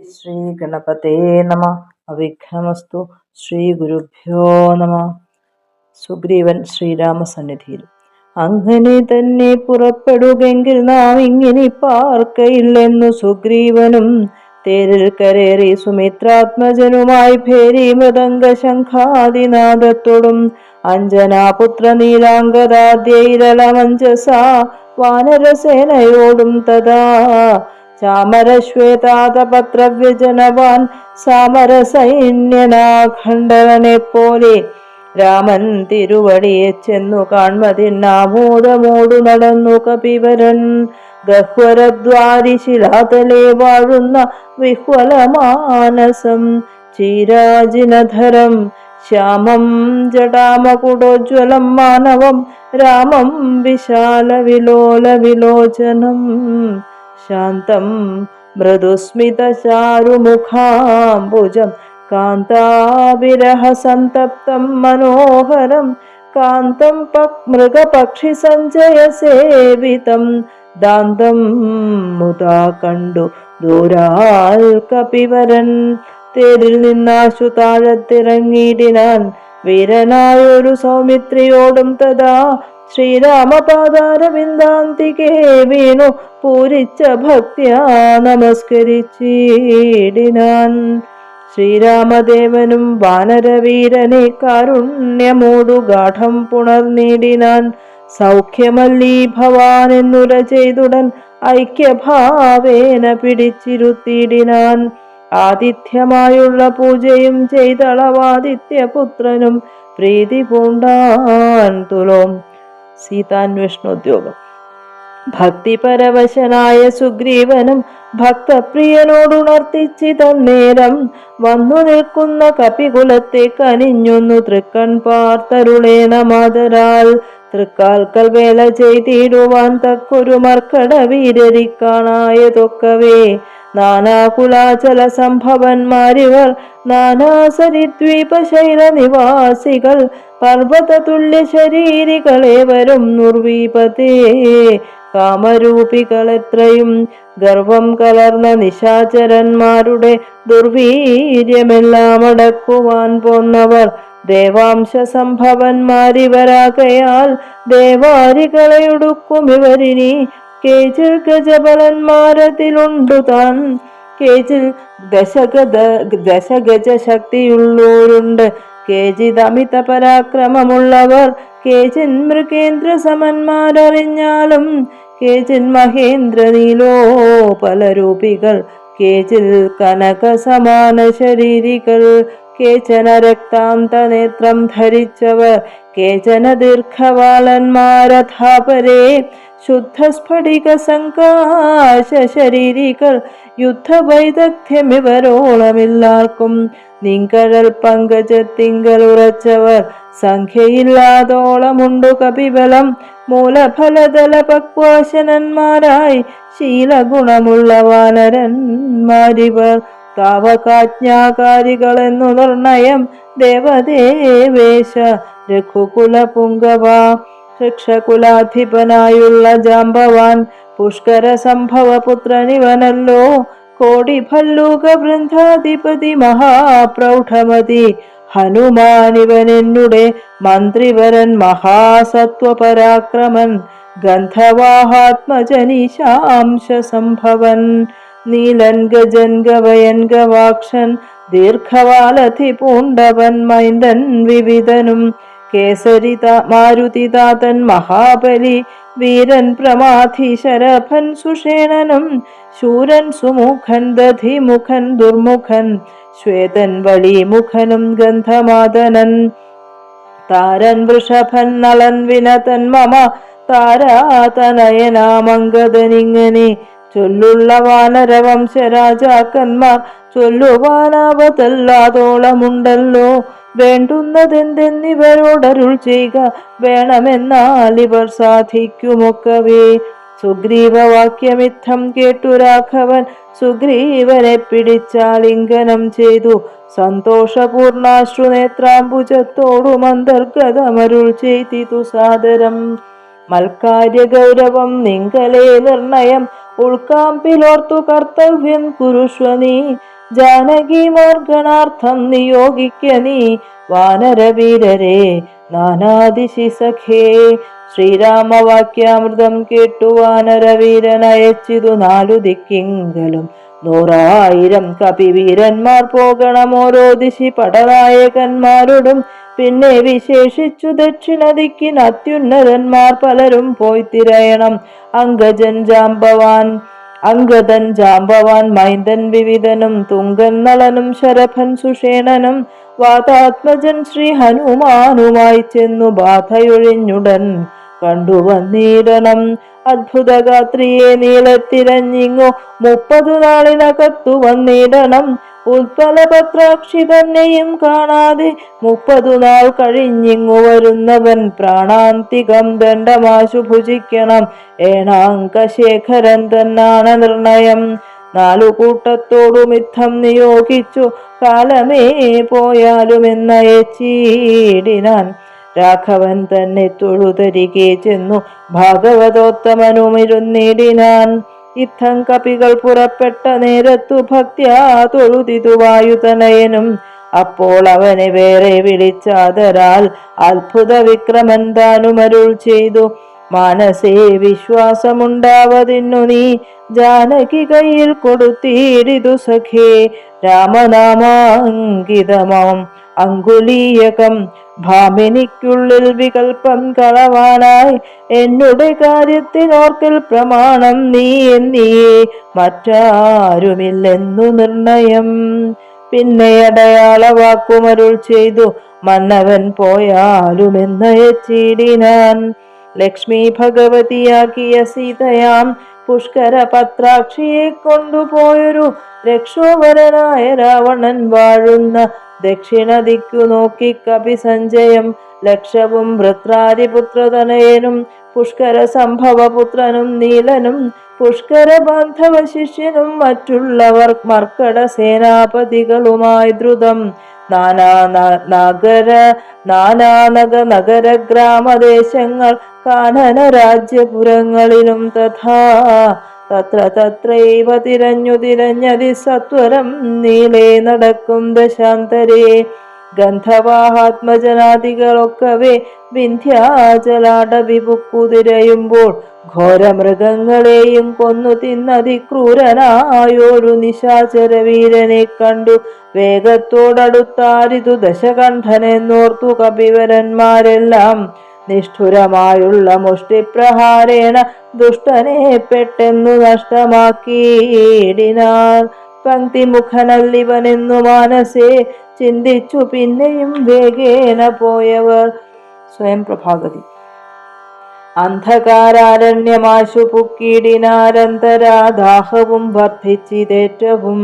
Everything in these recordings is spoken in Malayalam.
ശ്രീ ഗണപതേ നമ. അവിഘ്നമസ്തു ശ്രീ ഗുരുഭ്യോ നമ. സുഗ്രീവൻ ശ്രീരാമസന്നിധിയിൽ. അങ്ങനെ തന്നെ പുറപ്പെടുകെങ്കിൽ നാം ഇങ്ങനെ പാർക്കയില്ലെന്നു സുഗ്രീവനും തേരിൽ കരേറി സുമിത്രാത്മജനുമായി ഭേരി മൃദംഗ ശംഖാദിനാദത്തോടും അഞ്ജനാപുത്ര നീലാംഗദാദ്യൈരളമഞ്ജസ വാനരസേനയോടും തഥാ ചാമരശ്വേതാതപത്രവ്യജനവാൻ സാമരസൈന്യനാഖണ്ഡവനെ പോലെ രാമൻ തിരുവടിയെ ചെന്നു കാൺമതിന്നാമോദമോടു നടന്നു കപിവരൻ. ഗഹ്വരദ്വാരി ശിലാതലേ വാഴുന്ന വിഹ്വലമാനസം ചീരാജിനധരം. ശ്യാമം ജടാമകുടോജ്വലം മാനവം രാമം വിശാല വിലോല വിലോചനം ശാന്തം മൃദുസ്മിതചാരുമുഖാംബുജം കാന്താവിരഹസന്തപ്തം മനോഹരം കാന്തം മൃഗപക്ഷിസഞ്ചയസേവിതം ദാന്തം മുതാ കണ്ടു ദൂരാൽ കപിവരൻ തേരിൽ നിന്നാശു താഴത്തിറങ്ങിയിടിനാൻ വീരനായൊരു സൗമിത്രിയോടും തഥാ ശ്രീരാമപാദാരവിന്ദാന്തികേ വീണു പൂരിച്ച ഭക്തിയ നമസ്കരിച്ചിടിനാൻ. ശ്രീരാമദേവനും വാനരവീരനെ കാരുണ്യമോടു ഗാഠം പുണർനീടിനാൻ സൗഖ്യമല്ലീ ഭവാൻ എന്നുര ചെയ്തുടൻ ഐക്യഭാവേന പിടിച്ചിരുത്തിയിടിനാൻ ആതിഥ്യമായുള്ള പൂജയും ചെയ്തളവാദിത്യപുത്രനും പ്രീതി പൂണ്ടാൻ തുലോം. സീതാന്വേഷണോദ്യോഗം. ഭക്തിപരവശനായ സുഗ്രീവനും ഭക്തപ്രിയനോടുണർത്തിച്ചിതന്നേരം വന്നു നിൽക്കുന്ന കപികുലത്തെ കനിഞ്ഞൊന്നു തൃക്കൺ പാർത്തരുളേണ മാതരാൽ. തൃക്കാൽക്കൽ വേല ചെയ്തിടുവാൻ തക്കൊരു മർക്കട വീരരിക്കാണായതൊക്കവേ നാനാകുലാചല സംഭവന്മാരിവർ നാനാസരിദ്വീപശൈല നിവാസികൾ പർവത തുല്യ ശരീരികളേവരും നിർവീപതേ. കാമരൂപികളെത്രയും ഗർവം കലർന്ന നിശാചരന്മാരുടെ ദുർവീര്യമെല്ലാം അടക്കുവാൻ പോന്നവർ ദേവാംശ സംഭവന്മാരിവരാകയാൽ ദേവാരികളെയുടുക്കും ഇവരിനി കേജിൽ ഗജബലന്മാരതിലുണ്ടു താൻ കേജിൽ ദശഗത ദശഗജ ശക്തിയുള്ളോരുണ്ട് കേജിത് അമിത പരാക്രമമുള്ളവർ. കേജിൻ മൃഗേന്ദ്ര സമന്മാരറിഞ്ഞാലും കേജിൻ മഹേന്ദ്ര നീലോ പല രൂപികൾ കേജിൽ കനക സമാന ശരീരികൾ. കേചന രക്താന്ത നേത്രം ധരിച്ചവർ. കേചന ദീർഘവാളന്മാരഥാപരേ. ശുദ്ധസ്ഫടിക സങ്കാശ ശരീരികൾ യുദ്ധവൈദഗ്ധ്യമിവരോളമില്ലാർക്കും നിങ്കഴൽ പങ്കജത്തിങ്കൽ ഉറച്ചവർ സംഖ്യയില്ലാതോളമുണ്ടു കപിബലം. മൂലഫലതല പക്വാശനന്മാരായി ശീലഗുണമുള്ള വാനരന്മാരിവർ. താവകാജ്ഞാകാരികളെന്നു നിർണയം ദേവദേവേശ രഘുകുല പുങ്കവ ശിക്ഷകുലാധിപനായുള്ള ജാമ്പവാൻ പുഷ്കര സംഭവ പുത്രനിവനല്ലോ കോടി ഭല്ലൂക വൃന്ദാധിപതി മഹാപ്രൗഢമതി. ഹനുമാനിവനെന്നുടെ മന്ത്രിവരൻ മഹാസത്വപരാക്രമൻ. ഗന്ധവാഹാത്മജനീശാംശ സംഭവൻ നീലൻ ഗജൻ ഗവയൻ ദീർഘവാലധി പൂണ്ടവൻ മൈന്ദൻ വിവിധനും. കേസരിത മാരുതിതാതൻ മഹാബലി വീരൻ പ്രമാധി ശരഭൻ സുഷേണനും ശൂരൻ സുമുഖൻ ദധിമുഖൻ ദുർമുഖൻ ശ്വേതൻ വളീമുഖനും ഗന്ധമാതനൻ താരൻ വൃഷഭൻ നളൻ വിനതൻ മമ താരാതനയനാമംഗതനിങ്ങനെ ചൊല്ലുള്ള വാനരവംശരാജാക്കന്മാർ ചൊല്ലുവാനാവതല്ലാതോളമുണ്ടല്ലോ. വേണ്ടുന്നതെന്തെന്നിവരോടരുൾ ചെയ്യുക. വേണമെന്നാൽ ഇവർ സാധിക്കുമൊക്കവേ. സുഗ്രീവവാക്യമിത്തം കേട്ടു രാഘവൻ. സുഗ്രീവനെ പിടിച്ചാലിംഗനം ചെയ്തു. സന്തോഷപൂർണാശ്രുനേത്രാംബുജത്തോടും അന്തർഗതമരുൾ ചെയ്തിതു സാദരം. മൽക്കാര്യ ഗൗരവം നിങ്കലേ നിർണയം. ഉൾക്കാമ്പിലോർത്തു കർത്തവ്യം കുരുഷ്വ നീ ജാനകി മോർഗണാർത്ഥം നിയോഗിക്ക നീ വാനരവീരരെ നാനാദിശി സഖേ ശ്രീരാമവാക്യാമൃതം കേട്ടു വാനരവീരനയച്ചിതു നാലു ദിക്കിങ്കലും. നൂറായിരം കപിവീരന്മാർ പോകണം ഓരോ ദിശി പടനായകന്മാരോടും. പിന്നെ വിശേഷിച്ചു ദക്ഷിണ ദിക്കിന് അത്യുന്നതന്മാർ പലരും പോയി തിരയണം. അങ്കജൻ ജാമ്പവാൻ അങ്കദൻ ജാമ്പവാൻ മൈന്ദൻ വിവിധനും തുങ്കൻ നളനും ശരഭൻ സുഷേണനും വാതാത്മജൻ ശ്രീ ഹനുമാനുമായി ചെന്നു ബാധയൊഴിഞ്ഞുടൻ കണ്ടുവന്നിടണം അത്ഭുതഗാത്രിയെ നീളത്തിരഞ്ഞിങ്ങു മുപ്പതു നാളിനകത്തു വന്നിടണം. ഉത്പലപത്രാക്ഷി തന്നെയും കാണാതെ മുപ്പതു നാൾ കഴിഞ്ഞിങ്ങു വരുന്നവൻ പ്രാണാന്തികം ദണ്ഡമാശു ഭുജിക്കണം. ഏണാങ്കശേഖരൻ തന്നാണ് നിർണയം. നാലു കൂട്ടത്തോടും യുദ്ധം നിയോഗിച്ചു. കാലമേ പോയാലുമെന്നയച്ചീടിനാൻ രാഘവൻ തന്നെ തൊഴുതരികെ ചെന്നു. ഭാഗവതോത്തമനുമിരുന്നിടിനാൻ. യുദ്ധം കപികൾ പുറപ്പെട്ട നേരത്തു ഭക്ത്യാ തൊഴുതിതു വായുതനയനും അപ്പോൾ അവനെ വേറെ വിളിച്ചാതരാൽ അത്ഭുത വിക്രമൻ താനുമരുൾ ചെയ്തു. മനസ്സേ വിശ്വാസമുണ്ടാവതിന്നു നീ ജാനകി കയ്യിൽ കൊടുത്തിടിതു സഖേ. രാമനാമാങ്കിതമാം. അങ്കുലീയകം ഭാമിനിക്കുള്ളിൽ വികൽപ്പം കളവാനായി എന്നുടെ കാര്യത്തിനോർക്കൽ പ്രമാണം നീ എന്നീ മറ്റാരുമില്ലെന്നു നിർണയം. പിന്നെ അടയാള വാക്കുമരുൾ ചെയ്തു മന്നവൻ പോയാലുമെന്നയച്ചിടിനാൻ. ലക്ഷ്മി ഭഗവതിയാക്കിയ സീതയാം പുഷ്കര പത്രാക്ഷിയെ കൊണ്ടുപോയൊരു രക്ഷോവരനായ രാവണൻ വാഴുന്ന ദക്ഷിണ ദിക്കു നോക്കി കപി സഞ്ജയം ലക്ഷവും വൃത്രാരിപുത്രതനയനും പുഷ്കര സംഭവപുത്രനും നീലനും പുഷ്കര ബാന്ധവ ശിഷ്യനും മറ്റുള്ളവർ മർക്കട സേനാപതികളുമായി ദ്രുതം നാനാ നഗര നാനാനഗ നഗര ഗ്രാമദേശങ്ങൾ കാനന രാജ്യപുരങ്ങളിലും തഥാ. തത്ര തത്രൈവ തിരഞ്ഞു തിരഞ്ഞതി സത്വരം നീളേ നടക്കും ദശാന്തരേ. ഗന്ധവാഹാത്മജനാദികളൊക്കവേ വിന്ധ്യാചലാടവിപുക്കുതിരയുമ്പോൾ ഘോരമൃഗങ്ങളെയും കൊന്നു തിന്നതിക്രൂരനായൊരു നിശാചരവീരനെ കണ്ടു. വേഗത്തോടടുത്താരിതു ദശകണ്ഠനെന്നോർത്തു കപിവരന്മാരെല്ലാം. നിഷ്ഠുരമായുള്ള മുഷ്ടിപ്രഹാരേണ ദുഷ്ടനെ പെട്ടെന്നു നഷ്ടമാക്കിയിടിനാർ പങ്ക്തിമുഖനല്ലിവനെന്നു മാനസേ ചിന്തിച്ചു പിന്നെയും വേഗേന പോയവർ. സ്വയം പ്രഭാഗതി. അന്ധകാരാരണ്യമാശു പുക്കിടിനാരന്തരാദാഹവും വർദ്ധിച്ചിതേറ്റവും.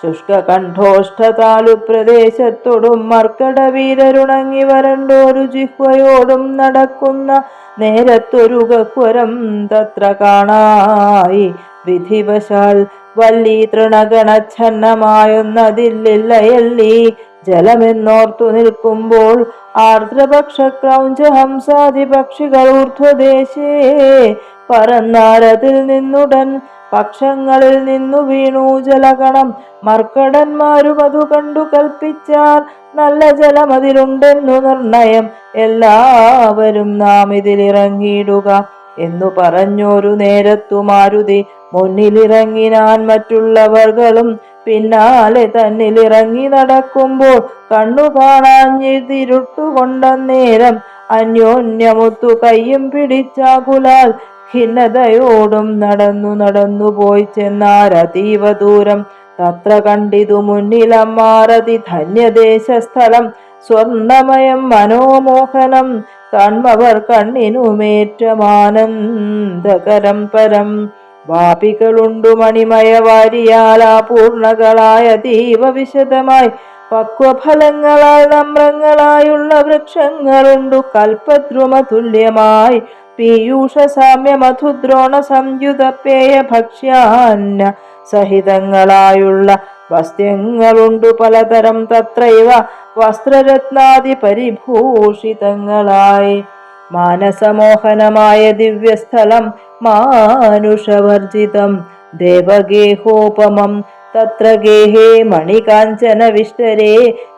ശുഷ്കകണ്ഠോഷ്ഠതാലു പ്രദേശത്തോടും മർക്കട വീരരുണങ്ങി വരണ്ടോരു ജിഹ്വയോടും നടക്കുന്ന നേരത്തൊരു ഗഹ്വരം തത്ര കാണായി വിധിവശാൽ വല്ലി തൃണഗണച്ഛന്നമായൊന്നതില്ലില്ലയല്ലി ജലമെന്നോർത്തു നിൽക്കുമ്പോൾ ആർദ്രപക്ഷ ക്രൗഞ്ച ഹംസാദി പക്ഷികൾ ഊർധ്വദേശേ പറന്നാരതിൽ നിന്നുടൻ പക്ഷങ്ങളിൽ നിന്നു വീണു ജലകണം. മർക്കടന്മാരും അതു കണ്ടു കൽപ്പിച്ചാൽ നല്ല ജലം അതിലുണ്ടെന്നു നിർണയം. എല്ലാവരും നാം ഇതിലിറങ്ങിയിടുക എന്നു പറഞ്ഞൊരു നേരത്തു മാരുതി മുന്നിലിറങ്ങിനാൻ മറ്റുള്ളവർകളും പിന്നാലെ തന്നിലിറങ്ങി നടക്കുമ്പോൾ കണ്ണു കാണാഞ്ഞിരുട്ടുകൊണ്ടേരം അന്യോന്യമുത്തു കയ്യും പിടിച്ചാകുലാൽ ഖിന്നതയോടും നടന്നു നടന്നു പോയി ചെന്നാരതീവ ദൂരം. തത്ര കണ്ടിതു മുന്നിലമ്മാറതി ധന്യദേശസ്ഥലം സ്വർണമയം മനോമോഹനം കൺമവർ കണ്ണിനുമേറ്റമാനന്ദകരം പരം വാപികളുണ്ടു മണിമയ വാരിയാൽ പൂർണകളായ ദീപവിശദമായി പക്വഫലങ്ങളാൽ നമ്രങ്ങളായുള്ള വൃക്ഷങ്ങളുണ്ടു കൽപ്പദ്രുമ തുല്യമായി പീയൂഷ സാമ്യ മധുദ്രോണ സംയുത പേയ ഭക്ഷ്യാന്ന സഹിതങ്ങളായുള്ള വസ്ത്യങ്ങളുണ്ടു പലതരം തത്രൈവ വസ്ത്രരത്നാദി പരിഭൂഷിതങ്ങളായി. മാനസമോഹനമായ ദിവ്യസ്ഥലം മാനുഷവർജിതം ദേവഗേഹോപമം തത്ര ഗേഹേ മണികാഞ്ചന വിഷ്ടരേ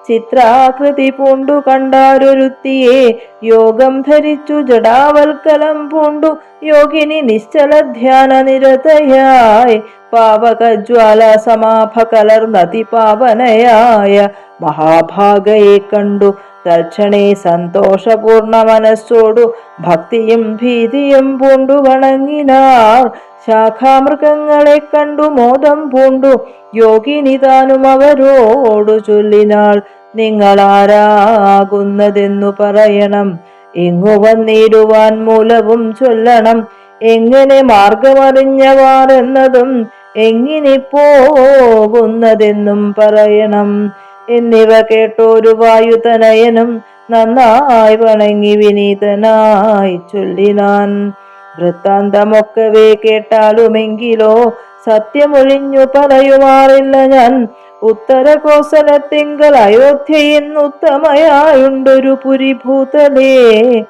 ചിത്രാകൃതി പൂണ്ടു കണ്ടാരൊരുത്തിയെ യോഗം ധരിച്ചു ജടാവൽക്കലം പൂണ്ടു യോഗിനി നിശ്ചല ധ്യാന നിരതയായി പാവകജ്വാല സമാഭ നദി പാവനയായ മഹാഭാഗയെ കണ്ടു. തൽക്ഷണേ സന്തോഷപൂർണ മനസ്സോടു ഭക്തിയും ഭീതിയും പൂണ്ടു വണങ്ങിനാർ. ശാഖാമൃഗങ്ങളെ കണ്ടു മോദം പൂണ്ടു. യോഗിനി താനും അവരോടു ചൊല്ലിനാൾ. നിങ്ങളാരാകുന്നതെന്നു പറയണം. ഇങ്ങു വന്നിരുവാൻ മൂലവും ചൊല്ലണം. എങ്ങനെ മാർഗമറിഞ്ഞവാർ എന്നതും എങ്ങനെ പോകുന്നതെന്നും പറയണം. എന്നിവ കേട്ടോരു വായുതനയനും നന്നായി വണങ്ങി വിനീതനായി ചൊല്ലിനാൻ വൃത്താന്തമൊക്കവേ കേട്ടാലുമെങ്കിലോ സത്യമൊഴിഞ്ഞു പറയുമാറില്ല ഞാൻ. ഉത്തര അയോധ്യയിൽ ഉത്തമയായുണ്ടൊരു പുരിഭൂതലേ.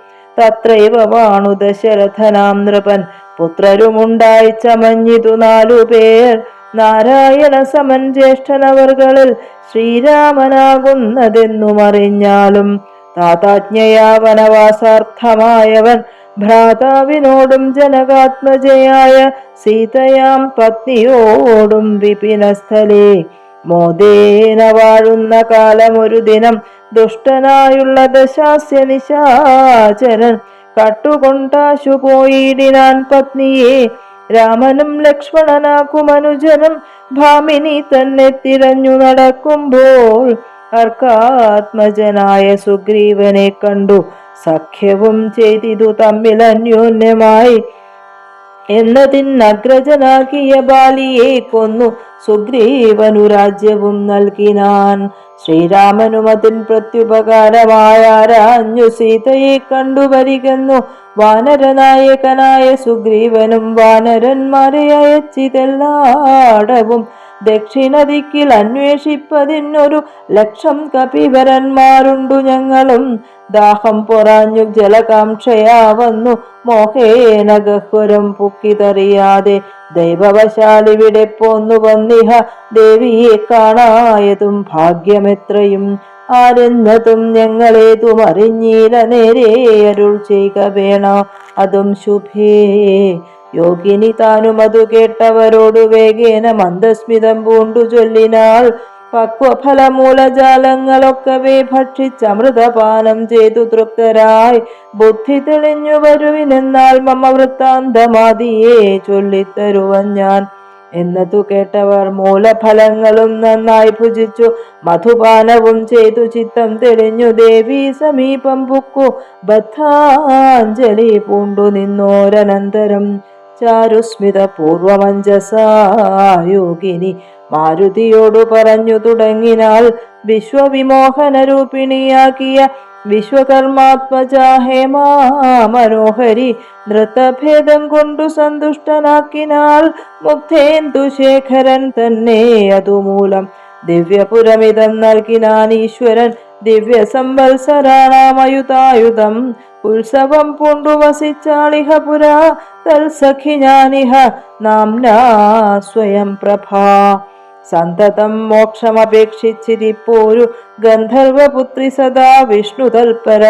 തത്രൈവ വാണു ദശരഥനാം നൃപൻ. പുത്രരുമുണ്ടായി ചമഞ്ഞിതു നാലു പേർ. നാരായണ സമൻ ജ്യേഷ്ഠനവർകളിൽ ശ്രീരാമനാകുന്നതെന്നും അറിഞ്ഞാലും താതാജ്ഞയാ വനവാസാർത്ഥമായവൻ ഭ്രാതാവിനോടും ജനകാത്മജയായ സീതയാം പത്നിയോടും വിപിനസ്ഥലേ. മോദേന വാഴുന്ന കാലമൊരു ദിനം ദുഷ്ടനായുള്ള ദശാസ്യ നിശാചരൻ കട്ടുകൊണ്ടാശു പോയിടിനാൻ പത്നിയെ. രാമനും ലക്ഷ്മണനാക്കും അനുജനും ഭാമിനി തന്നെ തിരഞ്ഞു നടക്കുമ്പോൾ അർക്കാത്മജനായ സുഗ്രീവനെ കണ്ടു. സഖ്യവും ചെയ്തിതു തമ്മിൽ അന്യോന്യമായി. എന്നതിനഗ്രജനാക്കിയ ബാലിയെ കൊന്നു. സുഗ്രീവനു രാജ്യവും നൽകിനാൻ. ശ്രീരാമനും അതിൻ പ്രത്യുപകാരമായ ആരാഞ്ഞു. സീതയെ കണ്ടുവരികുന്നു വാനരനായകനായ സുഗ്രീവനും വാനരന്മാരെ അയച്ചിതെല്ലാടവും. ദക്ഷിണദിക്കിൽ അന്വേഷിപ്പതിനൊരു ലക്ഷം കപിവരന്മാരുണ്ടു ഞങ്ങളും. ദാഹം പൊറാഞ്ഞു ജലകാംക്ഷയാ വന്നു. മോഹേന ഗഹ്വരം പുക്കിതറിയാതെ ദൈവവശാലിവിടെ പോന്നു വന്നിഹ. ദേവിയെ കാണായതും ഭാഗ്യമെത്രയും. ആരെന്നതും ഞങ്ങളേതും അറിഞ്ഞീല നേരെ അരുൾ ചെയ്യുക വേണ. അതും ശുഭേ. യോഗിനി താനും അതു കേട്ടവരോട് വേഗേന മന്ദസ്മിതം പൂണ്ടു ചൊല്ലിനാൾ. പക്വഫലമൂലജാലങ്ങളൊക്കവേ ഭക്ഷിച്ചമൃതപാനം ചെയ്തു തൃപ്തരായി. ബുദ്ധി തെളിഞ്ഞു വരുവിനെന്നാൽ മമ വൃത്താന്തമാതിയെ ചൊല്ലിത്തരുവൻ ഞാൻ. എന്നതു കേട്ടവർ മൂലഫലങ്ങളും നന്നായി ഭുജിച്ചു. മധുപാനവും ചെയ്തു ചിത്തം തെളിഞ്ഞു. ദേവി സമീപം പുക്കു. ബദ്ധാഞ്ജലി പൂണ്ടു നിന്നോരനന്തരം. ചാരുസ്മിത പൂർവമഞ്ജസായോഗിനി മാരുതിയോടു പറഞ്ഞു തുടങ്ങിനാൽ വിശ്വവിമോഹന രൂപിണിയാക്കിയ വിശ്വകർമാത്മജാഹേമാ മനോഹരി നൃത്തഭേദം കൊണ്ടു സന്തുഷ്ടനാക്കിനാൽ മുക്തേന്ദു ശേഖരൻ തന്നെ അതുമൂലം ദിവ്യപുരമിതം നൽകിനാൻ ഈശ്വരൻ ദിവ്യ സംവത്സരാണാമയുതായുധം ഉത്സവം പൂണ്ടു വസിച്ചാളിഹ പുരാ തൽസഖി ഞാനിഹ നാംനാ സ്വയം പ്രഭാ സന്തതം മോക്ഷമപേക്ഷിച്ചിരിപ്പോരു ഗന്ധർവപുത്രി സദാ വിഷ്ണു തൽപര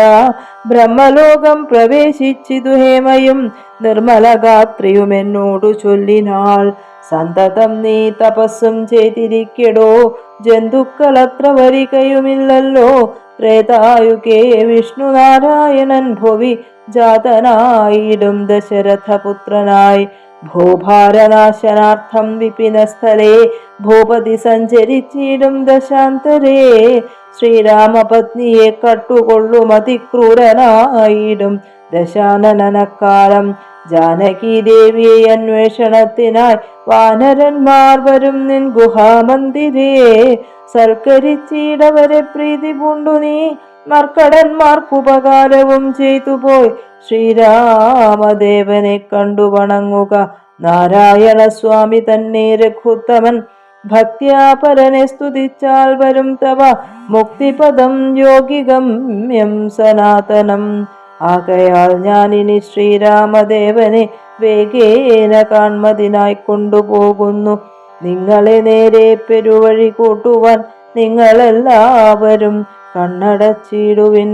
ബ്രഹ്മലോകം പ്രവേശിച്ചിതു ഹേമയും നിർമ്മലഗാത്രിയും എന്നോടു ചൊല്ലിനാൾ. സന്തതം നീ തപസ്സും ചെയ്തിരിക്കടോ. ജന്തുക്കളത്ര വരികയുമില്ലല്ലോ. ത്രേതായുകേ വിഷ്ണു നാരായണൻ ഭുവി ജാതനായിടും ദശരഥപുത്രനായി. ഭൂഭാരനാശനാർത്ഥം വിപിനസ്ഥലേ ഭൂപതി സഞ്ചരിച്ചിടും ദശാന്തരേ. ശ്രീരാമപത്നിയെ കട്ടുകൊള്ളും അതിക്രൂരനായിടും ദശാനനക്കാലം ജാനകി ദേവിയെ അന്വേഷണത്തിനായി വാനരന്മാർ വരും നിൻ ഗുഹാമന്ദിരേ. സൽക്കരിച്ചിടവരെ പ്രീതി പൂണ്ടു നീ. മർക്കടന്മാർക്കുപകാരവും ചെയ്തു പോയി. ശ്രീരാമദേവനെ കണ്ടു വണങ്ങുക. നാരായണ സ്വാമി തന്നെ രഘുത്തമൻ. ഭക്ത്യാപരനെ സ്തുതിച്ചാൽ വരും തവ. മുക്തിപദം യോഗിഗമ്യം സനാതനം. ആകയാൽ ഞാനിനി ശ്രീരാമദേവനെ വേഗേന കാൺമതിനായി കൊണ്ടുപോകുന്നു. നിങ്ങളെ നേരെ പെരുവഴി കൂട്ടുവാൻ നിങ്ങളെല്ലാവരും കണ്ണടച്ചിടുവിൻ.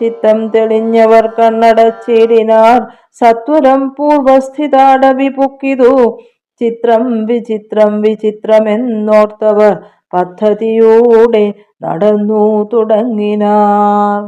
ചിത്തം തെളിഞ്ഞവർ കണ്ണടച്ചിടിനാർ. സത്വരം പൂർവസ്ഥിതാടവി പൊക്കിതു ചിത്രം വിചിത്രം വിചിത്രമെന്നോർത്തവർ പദ്ധതിയോടെ നടന്നു തുടങ്ങിനാർ.